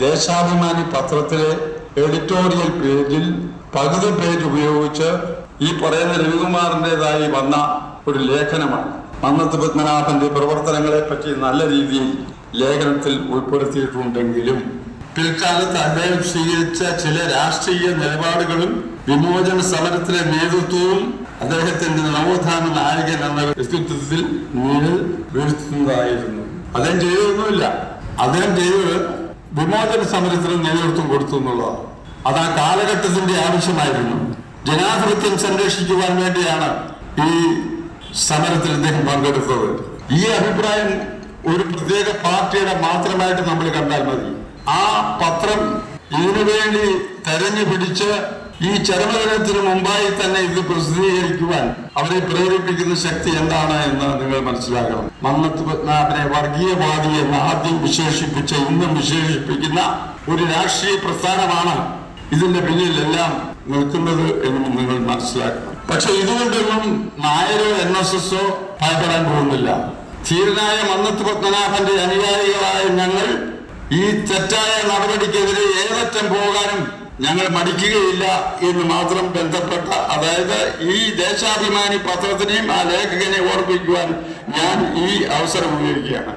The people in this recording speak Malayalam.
ദേശാഭിമാനി പത്രത്തിലെ എഡിറ്റോറിയൽ പേജിൽ പകുതി പേജ് ഉപയോഗിച്ച് ഈ പറയുന്ന രവികുമാറിന്റെതായി വന്ന ഒരു ലേഖനമാണ്. മന്നത്ത് പത്മനാഭന്റെ പ്രവർത്തനങ്ങളെ പറ്റി നല്ല രീതിയിൽ ലേഖനത്തിൽ ഉൾപ്പെടുത്തിയിട്ടുണ്ടെങ്കിലും പിൽക്കാലത്ത് അദ്ദേഹം സ്വീകരിച്ച ചില രാഷ്ട്രീയ നിലപാടുകളും വിമോചന സമരത്തിലെ നേതൃത്വവും അദ്ദേഹത്തിന്റെ നവോത്ഥാന നായകൻ എന്ന വ്യക്തിത്വത്തിൽ നീരിൽ വീഴ്ത്തുന്നതായിരുന്നു അദ്ദേഹം ചെയ്തൊന്നുമില്ല അദ്ദേഹം ചെയ്തത് വിമോചന സമരത്തിന് നേതൃത്വം കൊടുത്തു എന്നുള്ളതാണ്. അത് ആ കാലഘട്ടത്തിന്റെ ആവശ്യമായിരുന്നു. ജനാധിപത്യം സംരക്ഷിക്കുവാൻ വേണ്ടിയാണ് ഈ സമരത്തിൽ ഇദ്ദേഹം പങ്കെടുത്തത്. ഈ അഭിപ്രായം ഒരു പ്രത്യേക പാർട്ടിയുടെ മാത്രമായിട്ട് നമ്മൾ കണ്ടാൽ മതി. ആ പത്രം ഇതിനു വേണ്ടി തെരഞ്ഞു പിടിച്ച് ഈ ചരമദിനത്തിന് മുമ്പായി തന്നെ ഇത് പ്രസിദ്ധീകരിക്കുവാൻ അവരെ പ്രേരിപ്പിക്കുന്ന ശക്തി എന്താണ് എന്ന് നിങ്ങൾ മനസ്സിലാക്കണം. മന്നത്ത് പത്മനാഭനെ വർഗീയവാദി എന്ന് ആദ്യം വിശേഷിപ്പിച്ച ഇന്നും വിശേഷിപ്പിക്കുന്ന ഒരു രാഷ്ട്രീയ പ്രസ്ഥാനമാണ് ഇതിന്റെ പിന്നിലെല്ലാം നിൽക്കുന്നത് എന്ന് നിങ്ങൾ മനസ്സിലാക്കണം. പക്ഷെ ഇതുകൊണ്ടൊന്നും നായരോ എൻ എസ് എസോ ഭയപ്പെടാൻ പോകുന്നില്ല. ധീരനായ മന്നത്ത് പത്മനാഭന്റെ അനുയായികളായ ഞങ്ങൾ ഈ തെറ്റായ നടപടിക്കെതിരെ ഏതറ്റം പോകാനും ഞങ്ങൾ മടിക്കുകയില്ല എന്ന് മാത്രം ബന്ധപ്പെട്ട അതായത് ഈ ദേശാഭിമാനി പത്രത്തിനെയും ആ ലേഖകനെ ഓർപ്പിക്കുവാൻ ഞാൻ ഈ അവസരം ഉപയോഗിക്കുകയാണ്.